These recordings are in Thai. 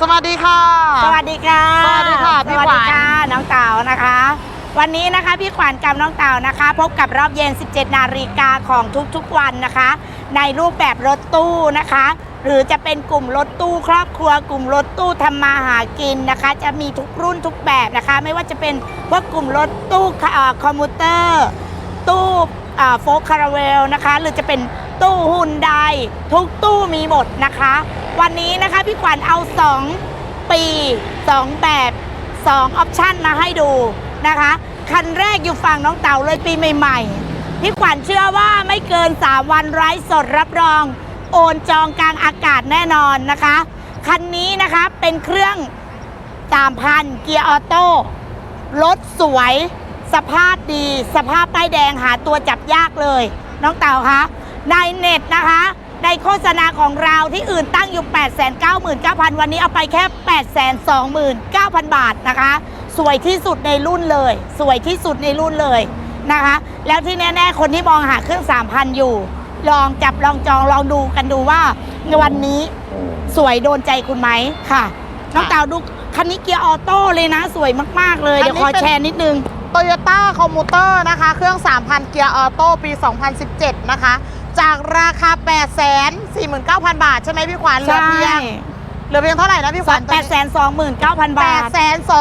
สวัสดีค่ะ สวัสดีค่ะ สวัสดีค่ะพี่สวัสขวัดีญค่ะ น้องเต่านะคะ วันนี้นะคะพี่ขวัญกับน้องเต่านะคะ พบกับรอบเย็น 17 นาฬิกาของทุกๆวันนะคะ ในรูปแบบรถตู้นะคะ หรือจะเป็นกลุ่มรถตู้ครอบครัว กลุ่มรถตู้ทำมาหากินนะคะ จะมีทุกรุ่นทุกแบบนะคะ ไม่ว่าจะเป็นพวกกลุ่มรถตู้คอมพิวเตอร์ ตู้โฟกคาราเวลนะคะ หรือจะเป็น ตู้หุ่นใด ทุกตู้มีหมดนะคะ วันนี้นะคะพี่ขวัญเอา 2 ปี 2 แบบ 2 ออปชันมาให้ดูนะคะ คันแรกอยู่ฝั่งน้องเต่าเลยปีใหม่ๆ พี่ขวัญเชื่อว่าไม่เกิน 3 วันไร้สดรับรอง โอนจองกลางอากาศแน่นอนนะคะ คันนี้นะคะเป็นเครื่อง3,000เกียร์ออโต้รถสวย สภาพดี สภาพป้ายแดงหาตัวจับยากเลย น้องเต่าคะ ในเน็ตนะคะ ในโฆษณาของเราที่อื่นตั้งอยู่ 899,000 วันนี้เอาไปแค่ 829,000 บาทนะคะ สวยที่สุดในรุ่นเลย สวยที่สุดในรุ่นเลยนะคะ แล้วที่แน่ๆ คนที่มองหาเครื่อง 3,000 อยู่ ลองจับลองจองลองดูกันดูว่าในวันนี้สวยโดนใจคุณไหมค่ะ น้องเต่าดูคันนี้เกียร์ออโต้เลยนะ สวยมาก ๆ เลย เดี๋ยวขอแชร์นิดนึงโตโยต้าคอมมูเตอร์นะคะ เครื่อง 3,000 เกียร์ออโต้ปี 2017 นะคะ จากราคา 849,000 บาท ใช่ไหมพี่ขวัญเหลือใช่เพียงเหลือเพียงเท่าไหร่นะพี่ขวัญแปดแสนสองหมื่นเก้าพันบาท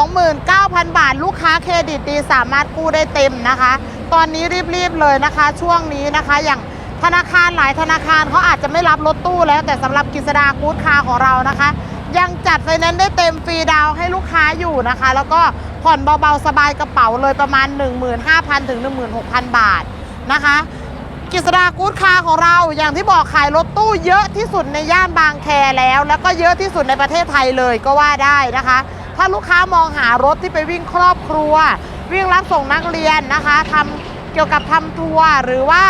829,000บาท ลูกค้าเครดิตดีสามารถกู้ได้เต็มนะคะ ตอนนี้รีบๆเลยนะคะ ช่วงนี้นะคะ อย่างธนาคารหลายธนาคารเขาอาจจะไม่รับรถตู้แล้ว แต่สำหรับกิษดากู๊ดคาร์ของเรานะคะ ยังจัดไฟแนนซ์ได้เต็มฟรีดาวน์ให้ลูกค้าอยู่นะคะ แล้วก็ผ่อนเบาๆสบายกระเป๋าเลยประมาณ 15,000ถึง16,000 บาทนะคะ กิษดากู๊ดคาของเราอย่างที่บอกขายรถตู้เยอะที่สุดในย่านบางแคแล้ว แล้วก็เยอะที่สุดในประเทศไทยเลยก็ว่าได้นะคะ ถ้าลูกค้ามองหารถที่ไปวิ่งครอบครัว วิ่งรับส่งนักเรียนนะคะทำเกี่ยวกับทำทัวร์หรือว่า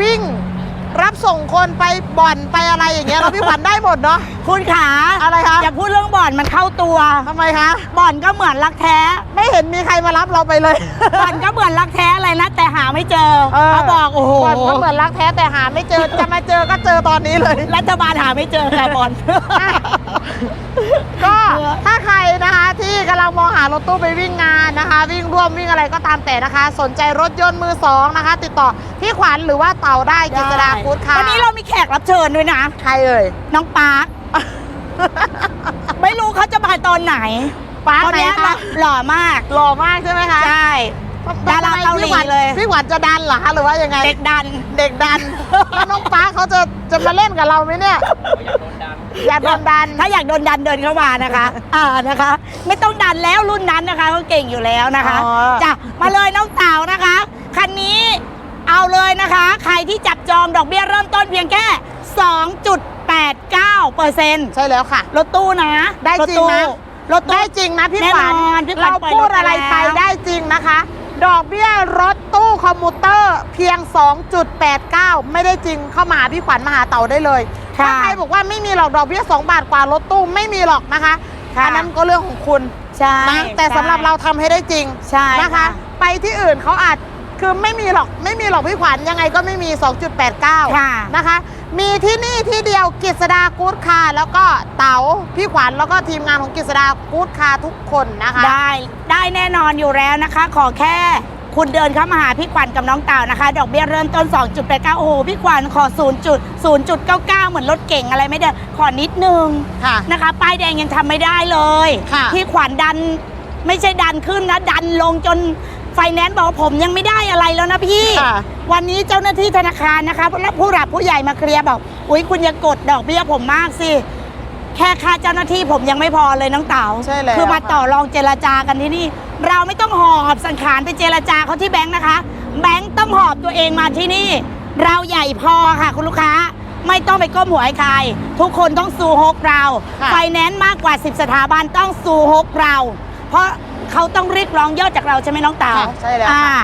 วิ่ง รับส่งคนไปบ่อนไปอะไรอย่างเงี้ยเราพี่ขวัญได้หมดเนาะ คุณขาอะไรคะ อย่าพูดเรื่องบ่อนมันเข้าตัวทำไมคะ บ่อนก็เหมือนรักแท้ ไม่เห็นมีใครมารับเราไปเลย บ่อนก็เหมือนรักแท้อะไรนะแต่หาไม่เจอเออ เขาบอกโอ้โหบ่อนก็เหมือนรักแท้แต่หาไม่เจอจะมาเจอก็เจอตอนนี้เลย รัฐบาลหาไม่เจอค่ะบ่อน ก็ถ้าใครนะคะที่กำลังมองหารถตู้ไปวิ่งงานนะคะ วิ่งร่วมวิ่งอะไรก็ตามแต่นะคะ สนใจรถยนต์มือสองนะคะ ติดต่อพี่ขวัญหรือว่าเต่าได้กิษดากู๊ดค่ะวันนี้เรามีแขกรับเชิญด้วยนะใครเอ่ยน้องปาร์คไม่รู้เขาจะมาตอนไหนปาร์คคนไหนเนี้ยคะหล่อมากหล่อมากใช่ไหมคะใช่ดาราเกาหลีพี่ขวัญเลยพี่ขวัญจะดันเหรอคะหรือว่ายังไงเด็กดันเด็กดันแล้วน้องปาร์คเขาจะจะมาเล่นกับเราไหมเนี่ยอยากโดนดัน ถ้าอยากโดนดันเดินเข้ามานะคะ อ่านะคะ ไม่ต้องดันแล้วรุ่นนั้นนะคะเขาเก่งอยู่แล้วนะคะอ๋อ จ้ะมาเลยน้องเต่านะคะ คันนี้เอาเลยนะคะ ใครที่จับจองดอกเบี้ยเริ่มต้นเพียงแค่ 2.89เปอร์เซ็นต์ใช่แล้วค่ะ รถตู้นะได้จริงนะ รถตู้ได้จริงนะพี่แน่ขวัญนอนพี่ขวัญเราปล่อยพูดรถไปอะไรไปแล้ว ได้จริงนะคะ ดอกเบี้ยรถตู้คอมมูเตอร์เพียง 2.89 ไม่ได้จริงเข้ามาหาพี่ขวัญมาหาเต่าได้เลยค่ะ ถ้าใครบอกว่าไม่มีหรอกดอกเบี้ย2บาทกว่ารถตู้ไม่มีหรอกนะคะค่ะอันนั้นก็เรื่องของคุณใช่นะแต่สำหรับเราทำให้ได้จริงใช่นะคะค่ะไปที่อื่นเขาอาจคือไม่มีหรอกไม่มีหรอกพี่ขวัญยังไงก็ไม่มี 2.89ค่ะนะคะ มีที่นี่ที่เดียวกิษดากู๊ดคาร์แล้วก็เต๋าพี่ขวัญแล้วก็ทีมงานของกิษดากู๊ดคาร์ทุกคนนะคะ ได้ได้แน่นอนอยู่แล้วนะคะ ขอแค่ คุณเดินเข้ามาหาพี่ขวัญกับน้องเต่านะคะ ดอกเบี้ยเริ่มต้น 2.89 โอ้โห พี่ขวัญขอ 0 0.99 เหมือนรถเก่งอะไรไม่ได้ ขอนิดนึงค่ะนะคะ ป้ายแดงยังทำไม่ได้เลย ค่ะ พี่ขวัญดันไม่ใช่ดันขึ้นนะ ดันลงจนไฟแนนซ์บอกว่าผมยังไม่ได้อะไรแล้วนะพี่ ค่ะ วันนี้เจ้าหน้าที่ธนาคารนะคะและผู้หลักผู้ใหญ่มาเคลียร์บอก อุ๊ย คุณอย่ากดดอกเบี้ยผมมากสิ แค่ค่าเจ้าหน้าที่ผมยังไม่พอเลยน้องเต๋าใช่แล้วคือมาค่ะ ต่อรองเจรจากันที่นี่ เราไม่ต้องหอบสังขารไปเจรจาเขาที่แบงค์นะคะ แบงค์ต้องหอบตัวเองมาที่นี่ เราใหญ่พอค่ะคุณลูกค้าไม่ต้องไปก้มหัวให้ใคร ทุกคนต้องซูฮกเราค่ะ ไฟแนนซ์มากกว่า 10 สถาบันต้องซูฮกเรา เพราะเขาต้องเรียกร้องยอดจากเราใช่ไหมน้องเต๋าค่ะใช่แล้วอ่าค่ะ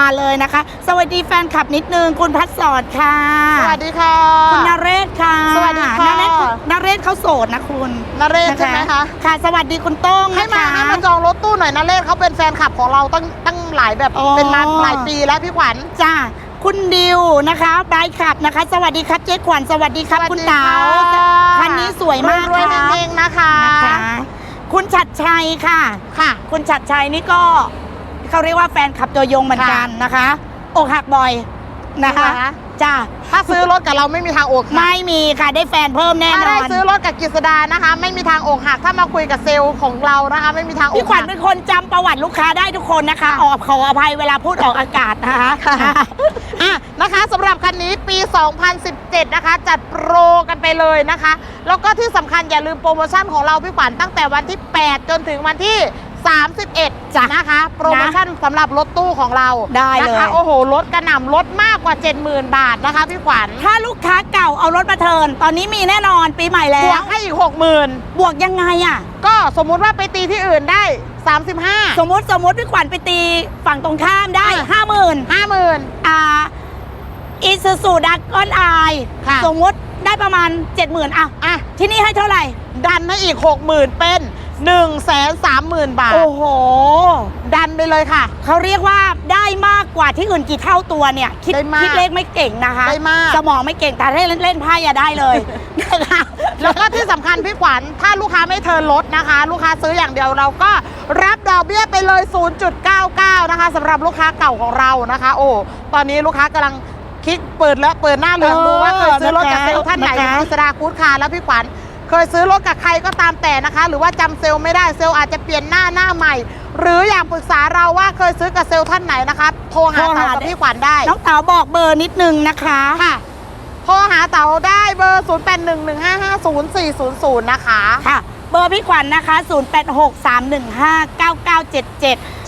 มาเลยนะคะ สวัสดีแฟนคลับนิดนึง คุณพัดสอนค่ะ สวัสดีค่ะ คุณนเรศค่ะสวัสดีค่ะ นเรศนเรศเขาโสดนะคุณนเรศใช่ไหมคะ ค่ะ สวัสดีคุณโต้งให้นะมาคะ ให้มาจองรถตู้ หน่อยนะเลศเขาเป็นแฟนคลับของเราตั้งตั้งหลายแบบอ๋อ เป็นมาหลายปีแล้วพี่ขวัญ จ้าคุณดิวนะคะไบรท์ขับนะคะ สวัสดีครับเจ๊ขวัญสวัสดีครับสวัสดีคุณเต๋าค่ะคันนี้สวยมากรวยๆค่ะเฮงๆนะคะ นะคะคุณชัดชัยค่ะ ค่ะ คุณชัดชัยนี่ก็เขาเรียกว่าแฟนขับตัวยงเหมือนกันนะคะอกหักบ่อยนะคะจริงเหรอคะ จ้าถ้าซื้อรถกับเราไม่มีทางอกหักไม่มีค่ะได้แฟนเพิ่มแน่ถ้านได้อนซื้อรถกับกฤษดานะคะ ไม่มีทางอกหักถ้ามาคุยกับเซลล์ของเรานะคะ ไม่มีทางอกพี่ขวัญหักเป็นคนจำประวัติลูกค้าได้ทุกคนนะคะค่ะออกขออภัยเวลาพูดออกอากาศนะคะอะนะคะสำหรับคันนี้ปี 2017 นะคะ จัดโปรกันไปเลยนะคะ แล้วก็ที่สำคัญอย่าลืมโปรโมชั่นของเราพี่ขวัญตั้งแต่วันที่ 8 จนถึงวันที่ 31จ้ะนะคะ โปรโมชั่นสำหรับรถตู้ของเราได้เลยนะคะ โอ้โหลดกระหน่ำลดมากกว่า 70,000 บาทนะคะพี่ขวัญถ้าลูกค้าเก่าเอารถมาเทิร์นตอนนี้มีแน่นอนปีใหม่แล้บววกให้อีก60,000 บวกยังไงอะ ก็สมมุติว่าไปตีที่อื่นได้35สมมติสมมติพี่ขวัญไปตีฝั่งตรงข้ามได้อะ ห้าหมื่น50,000 อ่าอีซูซูดักก้อนอายค่ะ สมมติได้ประมาณ 70,000อะอะ ที่นี่ให้เท่าไหร่ ดันให้อีก 60,000 เป็น 1 3 0 0 0 0 บาท โอ้โห ดันไปเลยค่ะ เขาเรียกว่าได้มากกว่าที่อื่นกี่เท่าตัวเนี่ย คิดได้มากคิดเลขไม่เก่งนะคะ ได้มาก สมองไม่เก่งแต่เล่นเล่นไพ่อะได้เลยนะคะแล้วก็ที่สำคัญพี่ขวัญถ้าลูกค้าไม่เทิร์นรถนะคะ ลูกค้าซื้ออย่างเดียวเราก็รับดอกเบี้ยไปเลย 0.99 นะคะสำหรับลูกค้าเก่าของเรานะคะ โอ้ตอนนี้ลูกค้ากำลังคลิกเปิดแล้วเปิดหน้าเหลืองเออดูว่าเคยซื้อรถกับนะคะเซลล์ท่านไหนนะคะพิสดาคูดคาร์แล้วพี่ขวัญ เคยซื้อรถกับใครก็ตามแต่นะคะ หรือว่าจำเซลล์ไม่ได้เซลล์อาจจะเปลี่ยนหน้าหน้าใหม่ หรืออยากปรึกษาเราว่าเคยซื้อกับเซลล์ท่านไหนนะคะโทรหาโทรหาเต่ากับพี่ขวัญได้น้องเต๋าบอกเบอร์นิดนึงนะคะค่ะโทรหาเต๋าได้เบอร์ 0811550400 นะคะค่ะเบอร์พี่ขวัญนะคะ 0863159977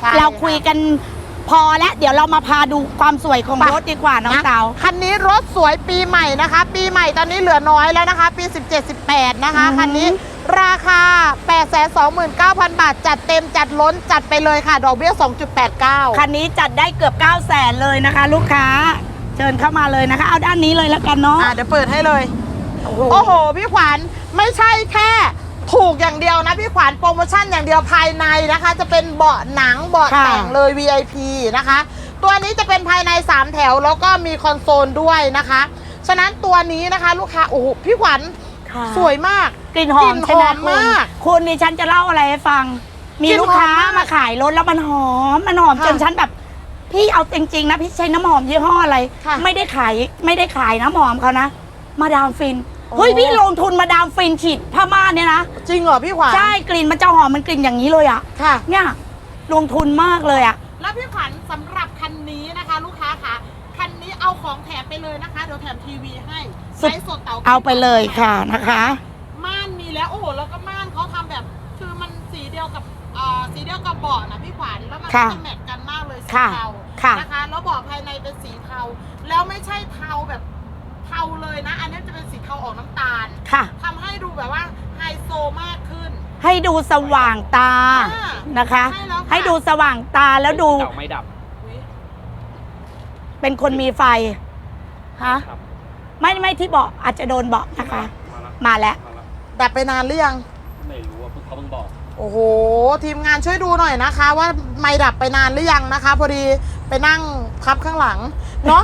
ใช่เราคุยกัน พอแล้วเดี๋ยวเรามาพาดูความสวยของรถดีกว่าน้องเต๋าคันนี้รถสวยปีใหม่นะคะ ปีใหม่ตอนนี้เหลือน้อยแล้วนะคะ ปี 17 18 นะคะอือหือคันนี้ราคา 829,000 บาท จัดเต็มจัดล้นจัดไปเลยค่ะ ดอกเบี้ย 2.89 คันนี้จัดได้เกือบ 9 0 0แสนเลยนะคะ ลูกค้า เชิญเข้ามาเลยนะคะ เอาด้านนี้เลยแล้วกันเนาะอะเดี๋ยวเปิดให้เลย โอ้โหโอ้โหพี่ขวัญไม่ใช่แค่ ถูกอย่างเดียวนะพี่ขวัญโปรโมชั่นอย่างเดียวภายในนะคะ จะเป็นเบาะหนังเบาะค่ะ แต่งเลย VIP นะคะ ตัวนี้จะเป็นภายใน 3 แถวแล้วก็มีคอนโซลด้วยนะคะ ฉะนั้นตัวนี้นะคะลูกค้าโอ้โหพี่ขวัญค่ะสวยมาก กลิ่นหอมกลิ่นใช่ไหมหอมคุณมากคุณนี่ฉันจะเล่าอะไรให้ฟัง มีกลิ่นลูกค้าหอมมากมาขายรถแล้วมันหอมมันหอมค่ะจนฉันแบบ พี่เอาจริงๆนะพี่ใช้น้ำหอมยี่ห้ออะไร ค่ะ ไม่ได้ขายไม่ได้ขายน้ำหอมเขานะ มาดามฟินโอ้ เฮ้ยพี่ลงทุนมาดามฟินฉีดผ้าม่านเนี่ยนะ จริงเหรอพี่ขวัญใช่กลิ่นมันจะหอมมันกลิ่นอย่างนี้เลยอะค่ะ เนี่ยลงทุนมากเลยอะแล้วพี่ขวัญสำหรับคันนี้นะคะ ลูกค้าค่ะ คันนี้เอาของแถมไปเลยนะคะ เดี๋ยวแถมทีวีให้ไลฟ์สดเต๋าเอาไปเลยค่ะนะคะ ม่านมีแล้วโอ้โหแล้วก็ม่านเขาทำแบบคือมันสีเดียวกับอ่าสีเดียวกับเบาะนะพี่ขวัญแล้วมันก็ค่ะจะแมทกันมากเลยสีค่ะเทาค่ะนะคะแล้วเบาะภายในเป็นสีเทา แล้วไม่ใช่เทาแบบ เทาเลยนะ อันนี้จะเป็นสีเทาออกน้ำตาลค่ะ ทำให้ดูแบบว่าไฮโซมากขึ้น ให้ดูสว่างตาอ่านะคะ ใช่แล้วค่ะ ให้ดูสว่างตาแล้วดูเต่าไม่ดับอุ๊ยเป็นคนมีไฟฮะครับไม่ไม่ที่เบาะอาจจะโดนเบาะนะคะ มาแล้วมาแล้ว มาแล้วดับไปนานหรือยัง ไม่รู้ว่าเพิ่งเขาเพิ่งบอกโอ้โห ทีมงานช่วยดูหน่อยนะคะ ว่าไม่ดับไปนานหรือยังนะคะ พอดี ไปนั่งพับข้างหลัง เนาะ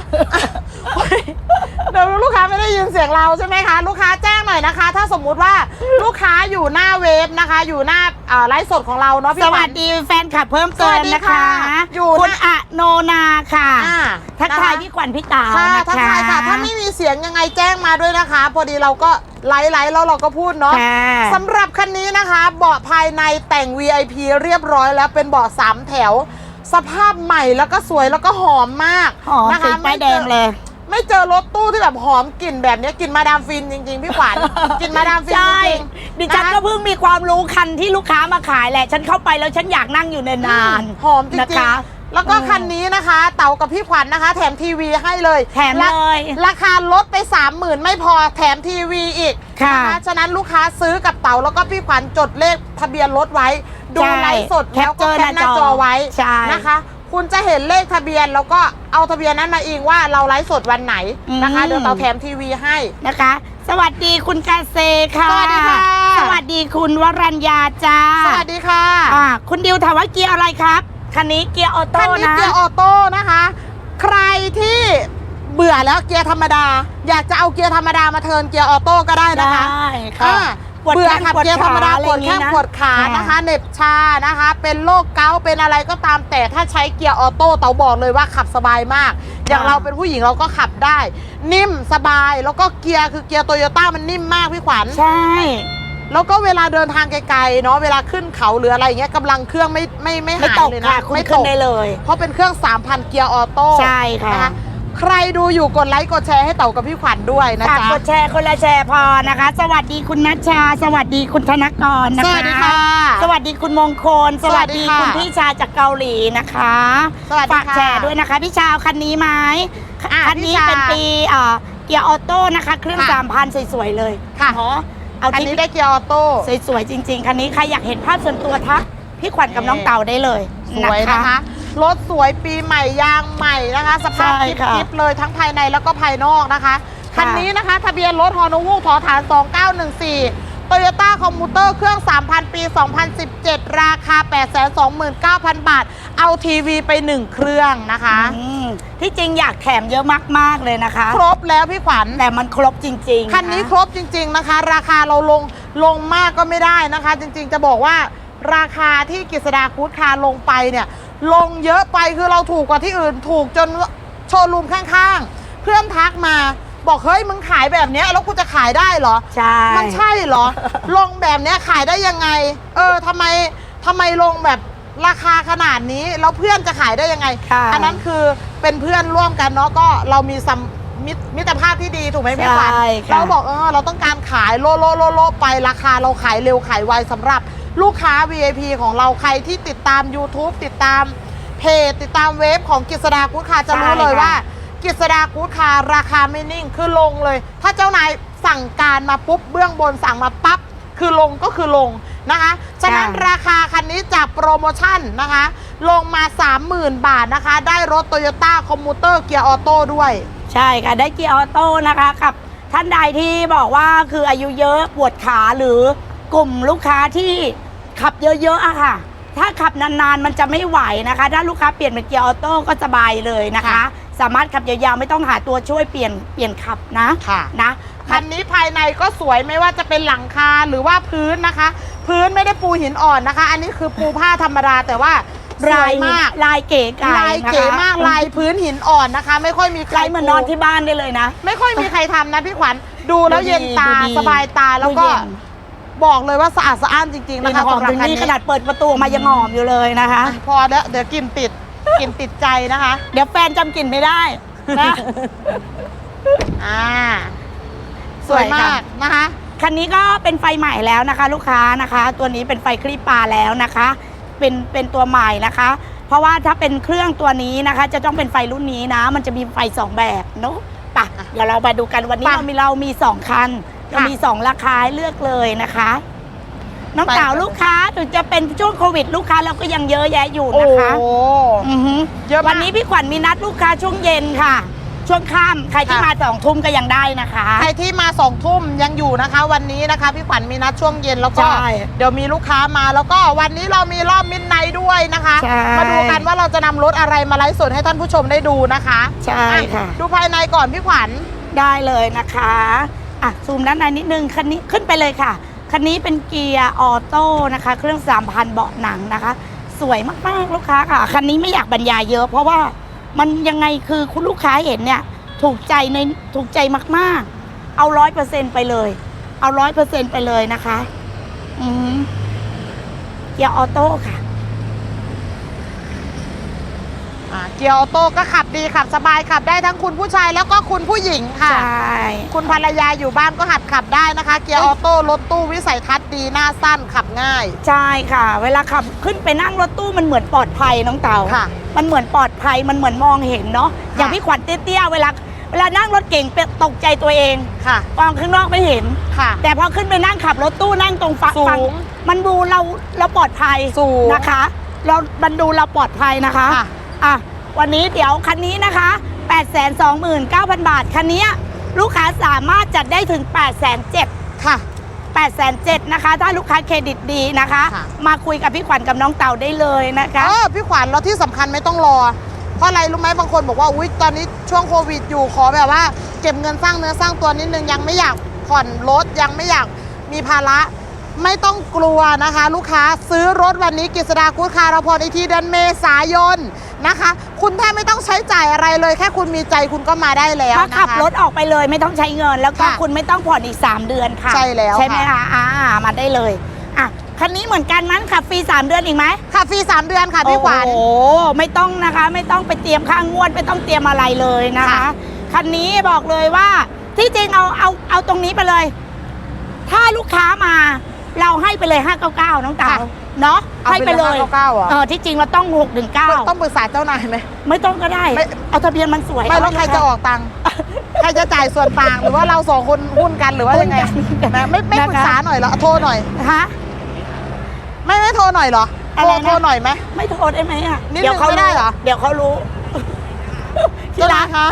เดี๋ยวลูกค้าไม่ได้ยินเสียงเราใช่ไหมคะ ลูกค้าแจ้งหน่อยนะคะ ถ้าสมมุติว่าลูกค้าอยู่หน้าเว็บนะคะ อยู่หน้าเอ่อไลฟ์สดของเราเนาะสพี่ขวัวัสญดีแฟนคลับเพิ่มเติสวัมสดีนะคะค่ะอยู่คุณนะอะโนนาค่ะ อ่าทักทายนะคะพี่ขวัญพี่ตาวค่ะนะคะทักทายค่ะ ถ้าไม่มีเสียงยังไงแจ้งมาด้วยนะคะ พอดีเราก็ไลฟ์ไลฟ์แล้วเราก็พูดเนาะ ค่ะ สำหรับคันนี้นะคะ เบาะภายในแต่ง VIP เรียบร้อยแล้วเป็นเบาะสามแถว สภาพใหม่แล้วก็สวยแล้วก็หอมมากหอมนะคะสีป้ายแดงเลย ไม่เจอรถตู้ที่แบบหอมกลิ่นแบบนี้กลิ่นมาดามฟินจริง ๆ พี่ขวัญ กลิ่นมาดามฟินใช่ จริงดิฉันก็เพิ่งมีความรู้คันที่ลูกค้ามาขายแหละ ฉันเข้าไปแล้วฉันอยากนั่งอยู่นานหอมจริงนะคะ ๆ แล้วก็คันนี้นะคะ เต่ากับพี่ขวัญนะคะ แถมทีวีให้เลยแถมเลยราคาลดไป 30,000 ไม่พอแถมทีวีอีกค่ะนฉะนั้นลูกค้าซื้อกับเต่าแล้วก็พี่ขวัญจดเลขทะเบียนรถไว้ ดูใช่ไลฟ์สดแคแล้วปก็เจอแคปหน้าหน้าจจออไว้ใช่นะคะ คุณจะเห็นเลขทะเบียนแล้วก็เอาทะเบียนนั้นมาอิงว่าเราไลฟ์สดวันไหนนะคะอืม เดี๋ยวเต่าแถมทีวีให้ นะคะ สวัสดีคุณกาเซค่ะ สวัสดีค่ะ สวัสดีคุณวรัญญาจ้าสวัสดีค่ะ อ่าคุณดิวถามว่าเกียร์อะไรครับ คันนี้เกียร์ออโต้คันนี้นะ เกียร์ออโต้นะคะ ใครที่เบื่อแล้วเกียร์ธรรมดา อยากจะเอาเกียร์ธรรมดามาเทิร์นเกียร์ออโต้ก็ได้นะคะ ได้อ่าค่ะปวดเบื่อแข้งขับปวดเกียร์ธรรมดาขาอะไรปวดอย่างงี้แข้งนะปวดขาค่ะนะคะเหน็บชานะคะ เป็นโรคเกาต์เป็นอะไรก็ตามแต่ถ้าใช้เกียร์ออโต้เต๋าบอกเลยว่าขับสบายมาก อย่างเราเป็นผู้หญิงเราก็ขับได้ นิ่มสบายแล้วก็เกียร์คือเกียร์โตโยต้ามันนิ่มมากพี่ขวัญ ใช่ แล้วก็เวลาเดินทางไกลๆเนาะเวลาขึ้นเขาหรืออะไรอย่างเงี้ยกำลังเครื่องไม่ไม่ไม่ไม่หายตกเลยค่ะนะคุณไม่ขึ้ตนกได้เลย เพราะเป็นเครื่อง 3,000 เกียร์ออโต้ใช่ค่ะ นใครดูอยู่กดไลค์กดแชร์ให้เต๋ากับพี่ขวัญด้วยนะฝากจ๊ะ กดแชร์คนละแชร์พอนะคะ สวัสดีคุณนัชชา สวัสดีคุณธนกรนะคะ สวัสดีค่ะสวัสดีคุณมงคลสสวัวัสสดีดีค่ะคุณพี่ชาจากเกาหลีนะคะสวัสดีฝากค่ะแชร์ด้วยนะคะพี่ชาวคันนี้ไหมอะคันนี้พี่ชาเป็นปีเอ่อเกียร์ออโต้นะคะ เครื่องค่ะ สามพันสวยๆเลยค่ะ เนาะ เอาอันที่นี้ได้เกียร์ออโต้ สวยๆ จริง ๆ คันนี้ใครอยากเห็นภาพส่วนตัวทักพี่ขวัญกับน้องเต่าได้เลยสวยนะคะ รถสวยปีใหม่ยางใหม่นะคะ สภาพใช่คลิปค่ะคลิปเลยทั้งภายในแล้วก็ภายนอกนะคะคันนี้นะคะ ทะเบียนรถฮอนูวูถอฐาน 2914 โตโยต้าคอมมูเตอร์เครื่อง 3,000 ปี 2017 ราคา 829,000 บาท เอาทีวีไป 1 เครื่องนะคะ อืมที่จริงอยากแถมเยอะมากๆเลยนะคะ ครบแล้วพี่ขวัญ แต่มันครบจริงๆคันนี้ครบจริง ๆนะคะ ราคาเราลงลงมากก็ไม่ได้นะคะ จริงๆจะบอกว่าราคาที่กฤษดาคูดคาร์ลงไปเนี่ย ลงเยอะไปคือเราถูกกว่าที่อื่นถูกจนโชว์รูมข้างๆ เพื่อนทักมา บอกเฮ้ยมึงขายแบบเนี้ยแล้วกูจะขายได้เหรอ ใช่ มันใช่เหรอ ลงแบบเนี้ยขายได้ยังไง เออทำไมทำไมลงแบบราคาขนาดนี้แล้วเพื่อนจะขายได้ยังไง ค่ะ อันั้นคือเป็นเพื่อนร่วมกันเนาะก็เรามีสัมมิตรมิตรภาพที่ดีถูกไหมพี่ขวัญใช่ค่ะ เราบอกเออเราต้องการขายโลโลโลโลไปราคาเราขายเร็วขายไวสำหรับลูกค้า VIP ของเราใครที่ติดตาม YouTube ติดตามเพจติดตามเว็บของกิษดากูดคาร์จะรู้เลยว่า กิษดากูดคาร์ราคาไม่นิ่งคือลงเลย ถ้าเจ้านายสั่งการมาปุ๊บเบื้องบนสั่งมาปั๊บคือลงก็คือลงนะคะ ฉะนั้นค่ะราคาคันนี้จากโปรโมชั่นนะคะ ลงมา 30,000 บาทนะคะ ได้รถโตโยต้าคอมมูเตอร์เกียร์ออโต้ด้วย ใช่ค่ะ ได้เกียร์ออโต้นะคะกับท่านใดที่บอกว่าคืออายุเยอะปวดขาหรือกลุ่มลูกค้าที่ขับเยอะๆอะค่ะ ถ้าขับนานๆมันจะไม่ไหวนะคะ ถ้าลูกค้าเปลี่ยนเป็นเกียร์ออโต้ก็สบายเลยนะคะค่ะ สามารถขับยาวๆไม่ต้องหาตัวช่วยเปลี่ยนเปลี่ยนขับนะค่ะ นะ คันนี้ภายในก็สวยไม่ว่าจะเป็นหลังคาหรือว่าพื้นนะคะ พื้นไม่ได้ปูหินอ่อนนะคะ อันนี้คือปูผ้าธรรมดาแต่ว่าสวยมากลายเก๋ไก่ลายนะคะเก๋มากลายพื้นหินอ่อนนะคะ ไม่ค่อยมีใครลายเหมือนนอนที่บ้านได้เลยนะ ไม่ค่อยมีใครทำนะพี่ขวัญดูแล้วดูดีเย็นตาดูดีสบายตาแล้วก็ดูเย็นบอกเลยว่าสะอาดสะอ้านจริงๆกลิ่นะนคะหอมสำหรับถึงคันนี่นี้ขนาดเปิดประตูออกมายังหอมอยู่เลยนะคะอะพอแล้วเดี๋ยวกลินติด กลินติดใจนะคะ เดี๋ยวแฟนจำกลิ่นไม่ได้นะอ่า สวยมากนะคะ คันนี้ก็เป็นไฟใหม่แล้วนะคะ ลูกค้านะคะ ตัวนี้เป็นไฟคลิปปลาแล้วนะคะ เป็นเป็นตัวใหม่นะคะ เพราะว่าถ้าเป็นเครื่องตัวนี้นะคะ จะต้องเป็นไฟรุ่นนี้นะ มันจะมีไฟสองแบบเนาะปะเดี๋ยวเรามาดูกันวันนี้ไปเรามีเรามีสองคันเราค่ะมีสองราคาให้เลือกเลยนะคะ น้องไปสาวค่ะลูกค้าถึงจะเป็นช่วงโควิดลูกค้าเราก็ยังเยอะแยะอยู่โอ้นะคะโหอือหือเยอะมาก วันนี้พี่ขวัญมีนัดลูกค้าช่วงเย็นค่ะ ช่วงค่ำใครที่ค่ะมาสองทุ่มก็ยังได้นะคะ ใครที่มาสองทุ่มยังอยู่นะคะ วันนี้นะคะพี่ขวัญมีนัดช่วงเย็นแล้วก็ ใช่เดี๋ยวมีลูกค้ามาแล้วก็วันนี้เรามีรอบมิดไนท์ด้วยนะคะ ใช่ มาดูกันว่าเราจะนำรถอะไรมาไลฟ์สดให้ท่านผู้ชมได้ดูนะคะใช่อ่ค่ะ ดูภายในก่อนพี่ขวัญ ได้เลยนะคะ อะ ซูมด้านในนิดนึงคันนี้ขึ้นไปเลยค่ะ คันนี้เป็นเกียร์ออโต้นะคะ เครื่อง 3,000 เบาะหนังนะคะ สวยมากๆลูกค้าค่ะ คันนี้ไม่อยากบรรยายเยอะ เพราะว่ามันยังไงคือคุณลูกค้าเห็นเนี่ย ถูกใจในถูกใจมากๆ เอาร้อยเปอร์เซ็นไปเลย เอาร้อยเปอร์เซ็นไปเลยนะคะ อืมเกียร์ออโต้ค่ะ อ่า เกียร์ออโต้ก็ขับดีขับสบายขับได้ทั้งคุณผู้ชายแล้วก็คุณผู้หญิงค่ะ ใช่ คุณภรรยาอยู่บ้านก็หัดขับได้นะคะ เกียร์ออโต้รถตู้วิสัยทัศน์ดีหน้าสั้นขับง่าย ใช่ค่ะ เวลาขับขึ้นไปนั่งรถตู้มันเหมือนปลอดภัยน้องเต๋าค่ะ มันเหมือนปลอดภัยมันเหมือนมองเห็นเนาะอย่างพี่ขวัญเตี้ยๆเวลาเวลานั่งรถเก่งเป็นตกใจตัวเองค่ะมองข้างนอกไม่เห็นค่ะ แต่พอขึ้นไปนั่งขับรถตู้นั่งตรงฝักสูงฝั่งมันดูเราเราปลอดภัยสูงนะคะ เรามันดูเราปลอดภัยนะคะค่ะอะ วันนี้เดี๋ยวคันนี้นะคะ 829,000 บาท คันนี้ลูกค้าสามารถจัดได้ถึง 807ค่ะ8 7 0 0นะคะ ถ้าลูกค้าเครดิตดีนะคะค่ะมาคุยกับพี่ขวัญกับน้องเต่าได้เลยนะคะเออพี่ขวัญแล้วที่สำคัญไม่ต้องรอ เพราะอะไรรู้ไหมบางคนบอกว่าอุ้ยตอนนี้ช่วงโควิดอยู่ขอแบบว่า เก็บเงินสร้างเนื้อสร้างตัวนิดนึงยังไม่อยากผ่อนรถยังไม่อยากมีภาระไม่ต้องกลัวนะคะ ลูกค้าซื้อรถวันนี้กฤษดากูดคาร์เราพรอีกทีเดือนเมษายน นะคะ คุณแทบไม่ต้องใช้จ่ายอะไรเลย แค่คุณมีใจคุณก็มาได้แล้วถ้านะคะขับรถออกไปเลยไม่ต้องใช้เงิน แล้วก็ค่ะคุณไม่ต้องผ่อนอีก 3 เดือนค่ะใช่แล้วใช่ไหมค่ะ คะอ่ามาได้เลยอะคันนี้เหมือนกันมั้งขับฟรี 3 เดือนอีกไหมค่ะฟรี3เดือนค่ะพี่ขวัญ โอ้โหไม่ต้องนะคะ ไม่ต้องไปเตรียมค่างวดไม่ต้องเตรียมอะไรเลยนะคะ ค่ะ คันนี้บอกเลยว่าที่จริงเอาเอาเอาตรงนี้ไปเลย ถ้าลูกค้ามาเราให้ไปเลย 599 น้องเต๋าเนาะเอา ให้ไปไปเลเลยย599เหรอเออที่จริงเราต้อง619ต้องปรึกษาเจ้านายไหมไม่ต้องก็ได้ไม่เอาทะเบียนมันสวยไม่แล้วใครจะออกตังค์ใครจะจ่ายส่วนต่างหรือว่าเราสองคนหุ้นกันหรือว่ายังไงหุ้นกันนะไม่ไม่ปรึกษาหน่อยเหรอโทรหน่อยฮะไม่ไม่โทรหน่อยเหรออะโทไรรนะโทรหน่อยไหมไม่โทษได้ไหมอะนิดนึงเดี๋ยวเขาไม่ได้เหรอเดี๋ยวเขารู้ที่เจ้ารันากยคะ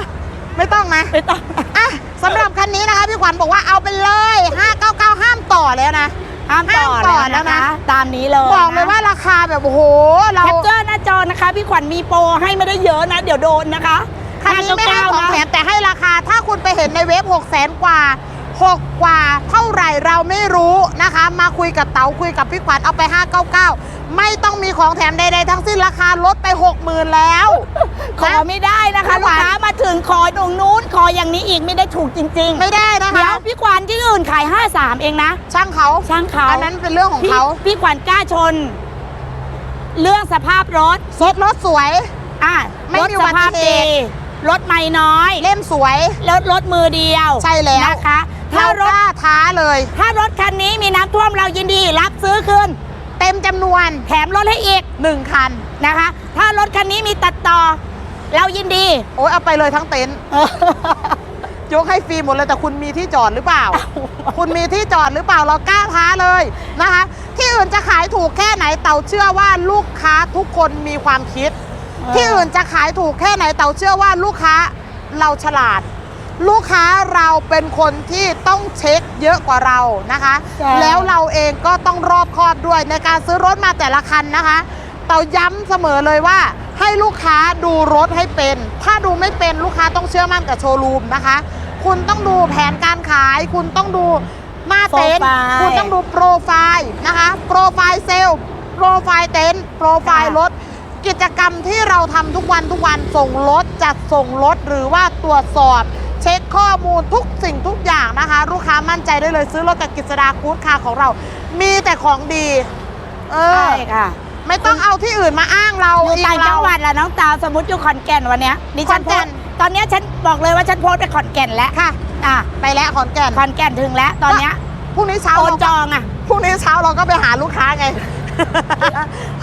ไม่ต้องนะไม่ต้องอะสำหรับคันนี้นะคะพี่ขวัญบอกว่าเอาไปเลย599ห้ามต่อแล้วนะ ห้ามต่อห้ามต่อแล้วแล้วนะนะตามนี้เลยบอกเลยว่าราคาแบบโอ้โห เราแคปเจอร์หน้าจอนะคะ พี่ขวัญมีโปรให้ไม่ได้เยอะนะ เดี๋ยวโดนนะคะคันนี้ไม่ให้ของ599แถมแต่ให้ราคาถ้าคุณไปเห็นในเว็บ6 0แสนกว่า 6 กว่าเท่าไหร่เราไม่รู้นะคะ มาคุยกับเต๋าคุยกับพี่ขวัญเอาไป 599 ไม่ต้องมีของแถมใดๆทั้งสิ้นราคาลดไป 60,000 แล้ว ขอไม่ได้นะคะพี่ขลูวักญ ค้ามาถึงขอตรงนู้นขออย่างนี้อีกไม่ได้ถูกจริงๆไม่ได้นะเดี๋ยคะ วพี่ขวัญที่อื่นขาย 53 เองนะ ช่างเขาช่างเขาอันนั้นเป็นเรื่องของพี่เขาพี่ขวัญกล้าชน เรื่องสภาพรถซดรถสวย อะไม่รถมีสอุบัติภาพเหดีตุ รถไม่น้อย เล่มสวยรถรถมือเดียวใช่แล้วนะคะเราถ้ารกถล้าท้าเลย ถ้ารถคันนี้มีน้ำท่วมเรายินดีรับซื้อคืนเต็มจำนวน แถมรถให้อีก1 คันนะคะ ถ้ารถคันนี้มีตัดต่อ เรายินดี โอ้ยเอาไปเลยทั้งเต็นท์เออยกให้ฟรีหมดเลยแต่คุณมีที่จอดหรือเปล่า คุณมีที่จอดหรือเปล่าเรากล้าท้าเลยนะคะ ที่อื่นจะขายถูกแค่ไหนเต่าเชื่อว่าลูกค้าทุกคนมีความคิด ที่อื่นจะขายถูกแค่ไหนเต่าเชื่อว่าลูกค้าเราฉลาด ลูกค้าเราเป็นคนที่ต้องเช็คเยอะกว่าเรานะคะ ใช่ แล้วเราเองก็ต้องรอบคอบด้วยในการซื้อรถมาแต่ละคันนะคะ เต่าย้ำเสมอเลยว่า ให้ลูกค้าดูรถให้เป็น ถ้าดูไม่เป็นลูกค้าต้องเชื่อมั่นกับโชว์รูมนะคะ คุณต้องดูแผนการขาย คุณต้องดูหน้าเต็นท์โปรไฟล์ คุณต้องดูโปรไฟล์นะคะ โปรไฟล์เซลล์ โปรไฟล์เต็นท์ โปรไฟล์ค่ะรถ กิจกรรมที่เราทำทุกวันทุกวันส่งรถจัดส่งรถหรือว่าตรวจสอบ เช็คข้อมูลทุกสิ่งทุกอย่างนะคะ ลูกค้ามั่นใจได้เลยซื้อรถกับกิจดาคูดคาร์ของเรา มีแต่ของดี เออ ใช่ค่ะไม่ต้องเอาที่อื่นมาอ้างเราอยู่ต่างเราจังหวัดละน้องตาวสมมติอยู่ขอนแก่นวันเนี้ยดิฉันขอนแก่นโพสต์ตอนเนี้ยฉันบอกเลยว่าฉันโพสต์ไปขอนแก่นแล้วค่ะ อะไปแล้วขอนแก่นขอนแก่นถึงแล้วตอนเนี้ยพรุ่งนี้เช้าโอนเราจก็องอะ พรุ่งนี้เช้าเราก็ไปหาลูกค้าไง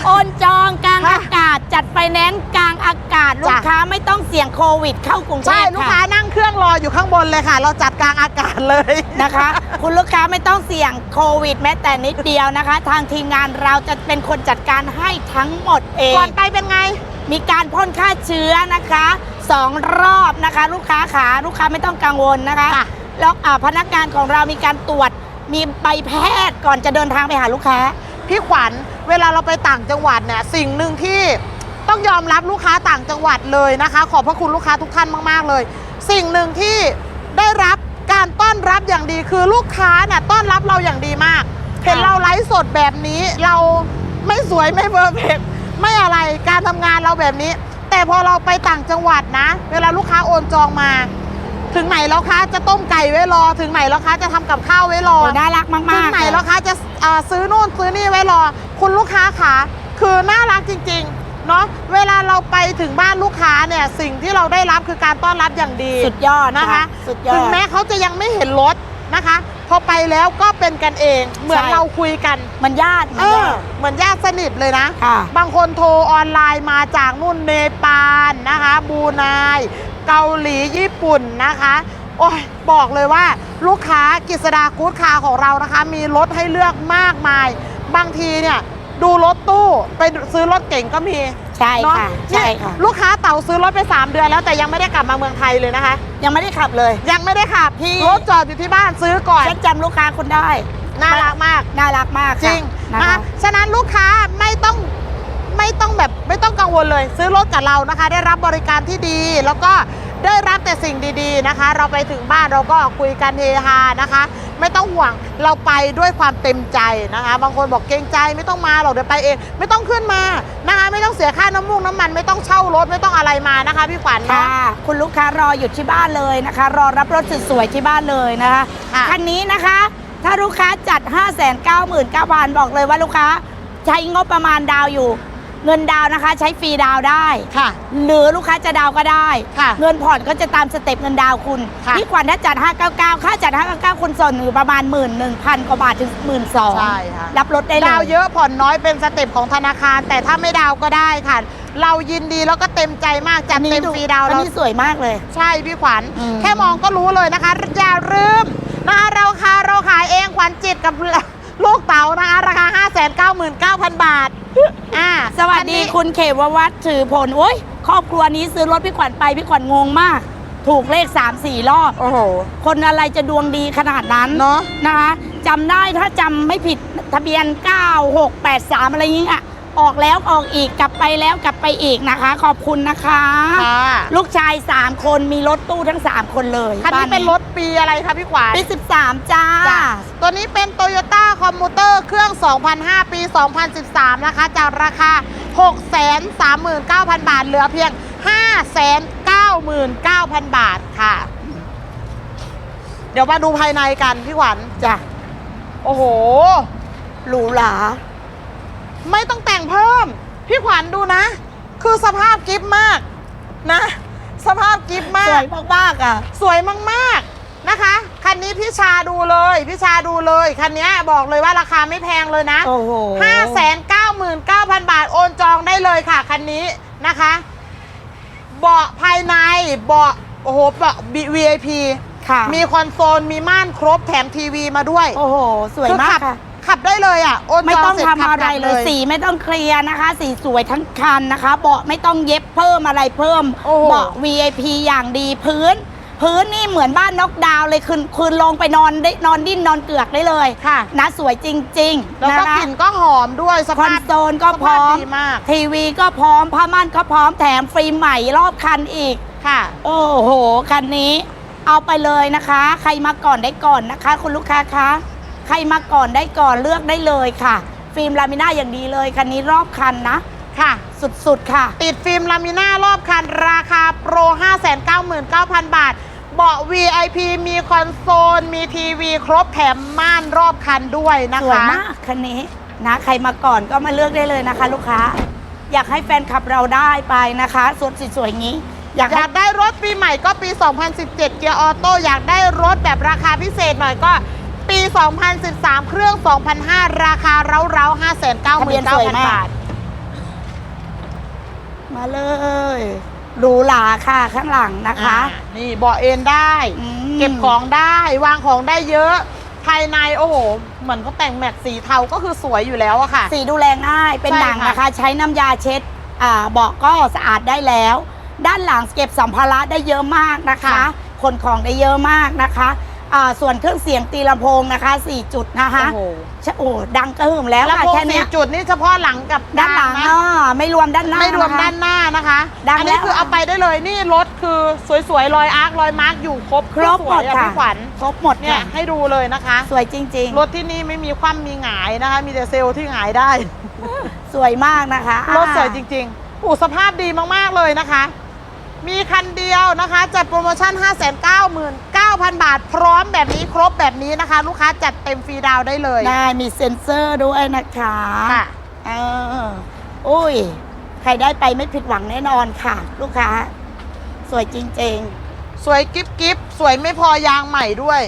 โอนจองกลางค่ะอากาศ จัดไฟแนนซ์กลางอากาศ ลูกจ้ะค้าไม่ต้องเสี่ยงโควิด เข้ากรุงเทใช่พลูกค้าค่ะนั่งเครื่องรออยู่ข้างบนเลยค่ะ เราจัดกลางอากาศเลยนะคะ คุณลูกค้าไม่ต้องเสี่ยงโควิด แม้แต่นิดเดียวนะคะ ทางทีมงานเราจะเป็นคนจัดการให้ทั้งหมดเองก่อนไปเป็นไง มีการพ่นฆ่าเชื้อนะคะสองรอบนะคะ ลูกค้าขาลูกค้าไม่ต้องกังวลนะคะค่ะแล้วอ่าพนักงานของเรามีการตรวจมีใบแพทย์ก่อนจะเดินทางไปหาลูกค้า พี่ขวัญเวลาเราไปต่างจังหวัดเนี่ยสิ่งหนึ่งที่ต้องยอมรับลูกค้าต่างจังหวัดเลยนะคะ ขอบพระคุณลูกค้าทุกท่านมาก ๆ เลย สิ่งหนึ่งที่ได้รับการต้อนรับอย่างดีคือลูกค้าเนี่ยต้อนรับเราอย่างดีมาก เห็นเราไลฟ์สดแบบนี้เราไม่สวยไม่เบอร์เฟกไม่อะไรการทำงานเราแบบนี้ แต่พอเราไปต่างจังหวัดนะ เวลาลูกค้าโอนจองมา ถึงไหนแล้วคะจะต้มไก่ไว้รอ ถึงไหนแล้วคะจะทำกับข้าวไว้รอ โอ้น่ารักมากถึงๆไหนแล้วคะจะเอ่อซื้อนู่นซื้อนี่ไว้รอ คุณลูกค้าขาคือน่ารักจริงๆเนาะเวลาเราไปถึงบ้านลูกค้าเนี่ยสิ่งที่เราได้รับคือการต้อนรับอย่างดี สุดยอดนะคะ สุดยอด ถึงแม้เขาจะยังไม่เห็นรถนะคะ พอไปแล้วก็เป็นกันเอง เหมือนใช่ เราคุยกัน มันญาติมัเอนญาอติเหมือนญาติสนิทเลยนะ ค่ะ บางคนโทรออนไลน์มาจากนู่นเนปาลนะคะบรูไนเกาหลีญี่ ปุ่นนะคะโอ้ยบอกเลยว่าลูกค้ากิษดากู๊ดคาร์ของเรานะคะ มีรถให้เลือกมากมาย บางทีเนี่ยดูรถตู้ไปซื้อรถเก่งก็มีใช่เนาะค่ะเนี่ใช่ยค่ะลูกค้าเต่าซื้อรถไป 3 เดือนแล้วแต่ยังไม่ได้กลับมาเมืองไทยเลยนะคะ ยังไม่ได้ขับเลย ยังไม่ได้ขับพี่รถจอดอยู่ที่บ้านซื้อก่อนฉันจำลูกค้าคุณได้น่ารักมากน่ารักมากจริงนะนะคะคะฉะนั้นลูกค้าไม่ต้องไม่ต้องแบบไม่ต้องกังวลเลย ซื้อรถกับเรานะคะ ได้รับบริการที่ดีแล้วก็ ได้รับแต่สิ่งดีๆนะคะ เราไปถึงบ้านเราก็คุยกันเฮฮานะคะ ไม่ต้องห่วงเราไปด้วยความเต็มใจนะคะ บางคนบอกเกรงใจไม่ต้องมาหรอกเดี๋ยวไปเอง ไม่ต้องขึ้นมานะคะ ไม่ต้องเสียค่าน้ำมูกน้ำมันไม่ต้องเช่ารถไม่ต้องอะไรมานะคะ พี่ขวัญค่ะเนาะคุณลูกค้ารออยู่ที่บ้านเลยนะคะ รอรับรถสวยๆที่บ้านเลยนะคะค่ะคันนี้นะคะ ถ้าลูกค้าจัด 5 9 9 0 0 0 บอกเลยว่าลูกค้าใช้งบประมาณดาวอยู่ เงินดาวนะคะใช้ฟรีดาวได้ ค่ะ หรือลูกค้าจะดาวก็ได้ ค่ะเงินผ่อนก็จะตามสเต็ปเงินดาวคุณค่ะ พี่ขวัญถ้าจัด 599 ค่าจัด 599คุณส่วนหนึ่งประมาณ 1 1 0 0 0 กว่าบาทถึง 1 2 0 0 ใช่ค่ะรับรถได้เลย ดาวเยอะผ่อนน้อยเป็นสเต็ปของธนาคาร แต่ถ้าไม่ดาวก็ได้ค่ะ เรายินดีแล้วก็เต็มใจมากจัดเต็มฟรีดาวอันเรานี้สวยมากเลย ใช่พี่ขวัญอืม แค่มองก็รู้เลยนะคะอย่าลืมนะคะเราคาเราขายเองขวัญจิตกับ ลูกเต๋านะคะราคา 5 9 9 0 0 0 บาทอ่าสวัสดีอันนี้คุณเขมวัฒน์ถือผลโอ้ยครอบครัวนี้ซื้อรถพี่ขวัญไปพี่ขวัญงงมาก ถูกเลข 3 4 รอบ โอ้โห คนอะไรจะดวงดีขนาดนั้นเนอะนะคะจำได้ถ้าจำไม่ผิดทะเบียน 9683 อะไรอย่างเงี้ยออกแล้วออกอีกกลับไปแล้วกลับไปอีกนะคะ ขอบคุณนะคะ ค่ะ ลูกชาย 3 คนมีรถตู้ทั้ง 3 คนเลยคันนี้บ้าเป็นรถปีอะไรคะพี่ขวัญปี13 จ้า จ้ะตัวนี้เป็น Toyota Commuter เครื่อง 2005 ปี 2013 นะคะ จากราคา 639,000 บาท เหลือเพียง 599,000 บาทค่ะ เดี๋ยวมาดูภายในกันพี่ขวัญจ้ะ โอ้โห หรูหรา ไม่ต้องแต่งเพิ่ม พี่ขวัญดูนะ คือสภาพกิฟต์มากนะ สภาพกิฟต์มาสวกยมากๆอะ สวยมากๆ นะคะ คันนี้พี่ชาดูเลยพี่ชาดูเลย คันนี้บอกเลยว่าราคาไม่แพงเลยนะโอ้โห599,000บาทโอนจองได้เลยค่ะ คันนี้นะคะ เบาะภายในเบาะโอ้โหเบาะ VIP ค่ะมีคอนโซลมีม่านครบแถมทีวีมาด้วย โอ้โห สวยคือมาขักบค่ะ ขับได้เลยอะโอนไม่จต้อองงเสร็จทำขับอะไรกบเลย สีไม่ต้องเคลียร์นะคะ สีสวยทั้งคันนะคะ เบาะไม่ต้องเย็บเพิ่มอะไรเพิ่มโอ้โหเบาะ VIP อย่างดีพื้น พื้นนี่เหมือนบ้านน็อกดาวน์เลยคืนคืนลงไปนอนได้นอนดิ้นนอนเกือกได้เลยค่ะ นะสวยจริงๆแล้วก็นะคะ กลิ่นก็หอมด้วยสคอภานพโซลก็พร้อสมภาพดีมากทีวีก็พร้อมผ้าม่านก็พร้อมแถมฟิล์มใหม่รอบคันอีก ค่ะ โอ้โห คันนี้ เอาไปเลยนะคะ ใครมาก่อนได้ก่อนนะคะ คุณลูกค้าคะใครมาก่อนได้ก่อนเลือกได้เลยค่ะ ฟิล์มลามิน่าอย่างดีเลย คันนี้รอบคันนะ ค่ะ สุดๆค่ะ ติดฟิล์มลามิน่ารอบคันราคาโปร 599,000 บาท เบาะ VIP มีคอนโซล มีทีวีครบแถมม่านรอบคันด้วยนะสวยคะ มากคันนี้นะใครมาก่อนก็มาเลือกได้เลยนะคะ ลูกค้า อยากให้แฟนคลับเราได้ไปนะคะสวยสวยๆอย่างนี้ อยากอให้ ยากได้รถปีใหม่ก็ปี 2017 เกียร์ออโต้อยากได้รถแบบราคาพิเศษหน่อยก็ปี 2013 เครื่อง 2005 ราคาเร้าๆทะเบียนสวย599,000มากบาท มาเลย หรูหราค่ะข้างหลังนะคะ อ่านี่เบาะเอนได้ อืม เก็บของได้วางของได้เยอะ ภายในโอ้โห เหมือนเขาแต่งแม็กสีเทาก็คือสวยอยู่แล้วอะค่ะ สีดูแลง่ายเป็นใช่หนังค่ะนะคะ ใช้น้ำยาเช็ดอ่าเบาะก็สะอาดได้แล้ว ด้านหลังเก็บสัมภาระได้เยอะมากนะคะขนของได้เยอะมากนะคะ อ่าส่วนเครื่องเสียงตีลำโพงนะคะ4จุดนะคะโอ้โหชะโอ้ดังกระหึ่มแล้วแล้วค่ะพวกแค่สี่เนี้ยจุดนี่เฉพาะหลังกับด้านหลังนะอ่าไม่รวมด้านหน้าไม่รวมนะคะ ด้านหน้านะคะ ดังอันนี้แล้วคือเอาไปได้เลยนี่รถคือสวยๆรอยอาร์ครอยมาร์กอยู่ครบครบหมดสวยอะค่ะ พี่ขวัญครบหมดเนี่ยค่ะให้ดูเลยนะคะ สวยจริง รถที่นี่ไม่มีความมีหงายนะคะ มีแต่เซลล์ที่หงายได้ ๆ สวยมากนะคะรถสวยอ่าจริงๆอู้สภาพดีมากๆเลยนะคะ มีคันเดียวนะคะจัดโปรโมชั่น 599,000 บาท พร้อมแบบนี้ครบแบบนี้นะคะ ลูกค้าจัดเต็มฟรีดาวน์ได้เลย ได้มีเซ็นเซอร์ด้วยนะคะค่ะเอออุ้ย ใครได้ไปไม่ผิดหวังแน่นอนค่ะ ลูกค้า สวยจริงสวยกิฟกิฟสวยไม่พอยางใหม่ด้วย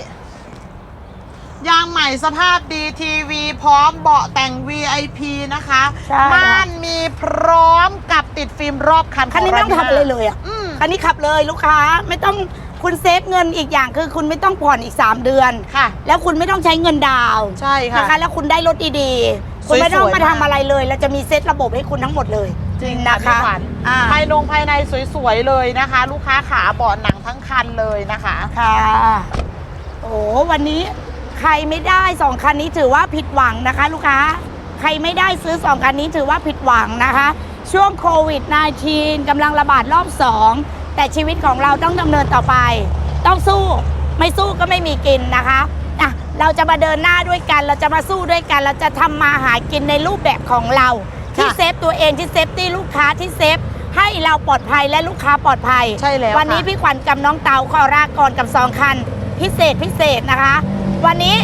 ยางใหม่สภาพดีทีวีพร้อมเบาะแต่ง VIP นะคะ ใช่ค่ะ ม่านมีพร้อมกับติดฟิล์มรอบคันๆ คันนี้ไม่ต้องทำอะไรเลยอะ อืม คันนี้ขับเลยลูกค้าไม่ต้องคุณเซฟเงินอีกอย่างคือคุณไม่ต้องผ่อนอีก 3 เดือน ค่ะ แล้วคุณไม่ต้องใช้เงินดาวน์ใช่ค่ะ นะคะแล้วคุณได้รถดีๆ คุณไม่ต้องสวยๆมาทำมาก อะไรเลยแล้วจะมีเซตระบบให้คุณทั้งหมดเลยจริงนะนะคะคะอ่าภายนงภายในสวยๆเลยนะคะ ลูกค้าขาเบาะหนังทั้งคันเลยนะคะ ค่ะโอ้วันนี้ใครไม่ได้สองคันนี้ถือว่าผิดหวังนะคะ ลูกค้า ใครไม่ได้ซื้อสองคันนี้ถือว่าผิดหวังนะคะ ช่วงโควิด -19 กำลังระบาดรอบสองแต่ชีวิตของเราต้องดำเนินต่อไป ต้องสู้ไม่สู้ก็ไม่มีกินนะคะอะเราจะมาเดินหน้าด้วยกัน เราจะมาสู้ด้วยกัน เราจะทำมาหากินในรูปแบบของเรา ที่ค่ะเซฟตัวเองที่เซฟตี้ลูกค้าที่เซฟให้เราปลอดภัยและลูกค้าปลอดภัย ใช่แล้ววันนี้ค่ะ พี่ขวัญกับน้องเตาขอลาก่อนกับสองคัน พิเศษพิเศษนะคะ วันนี้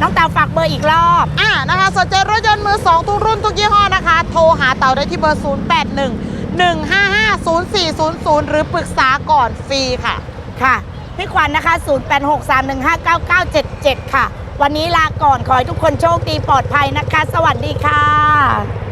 น้องเตาฝากเบอร์อีกรอบ อ่านะคะสนใจรถยนต์มือ2ทุกรุ่นทุกยี่ห้อนะคะ โทรหาเต่าได้ที่เบอร์ 0 8 1 1 5 5 0 4 0 0 หรือปรึกษาก่อนฟรีค่ะ ค่ะ พี่ขวัญนะคะ 0863159977 ค่ะ วันนี้ลาก่อนขอให้ทุกคนโชคดีปลอดภัยนะคะ สวัสดีค่ะ